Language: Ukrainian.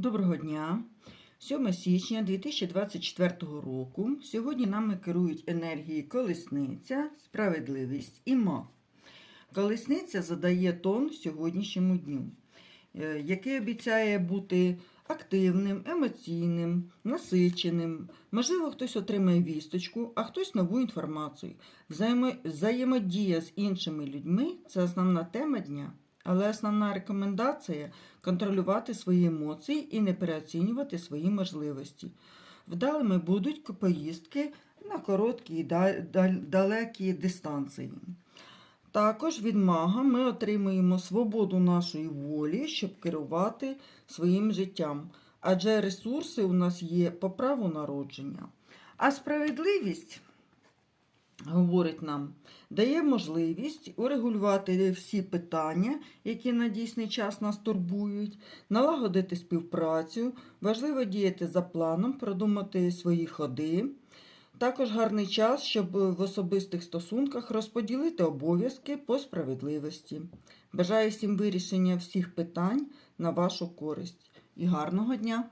Доброго дня! 7 січня 2024 року. Сьогодні нами керують енергії колесниця, справедливість і маг. Колесниця задає тон сьогоднішньому дню, е, який обіцяє бути активним, емоційним, насиченим. Можливо, хтось отримає вісточку, а хтось нову інформацію. Взаємо... Взаємодія з іншими людьми це основна тема дня. Але основна рекомендація контролювати свої емоції і не переоцінювати свої можливості. Вдалими будуть поїздки на короткі і да- далекі дистанції. Також від мага ми отримуємо свободу нашої волі, щоб керувати своїм життям. Адже ресурси у нас є по праву народження. А справедливість, говорить нам, дає можливість урегулювати всі питання, які на дійсний час нас турбують, налагодити співпрацю, важливо діяти за планом, продумати свої ходи. Також гарний час, щоб в особистих стосунках розподілити обов'язки по справедливості. Бажаю всім вирішення всіх питань на вашу користь і гарного дня!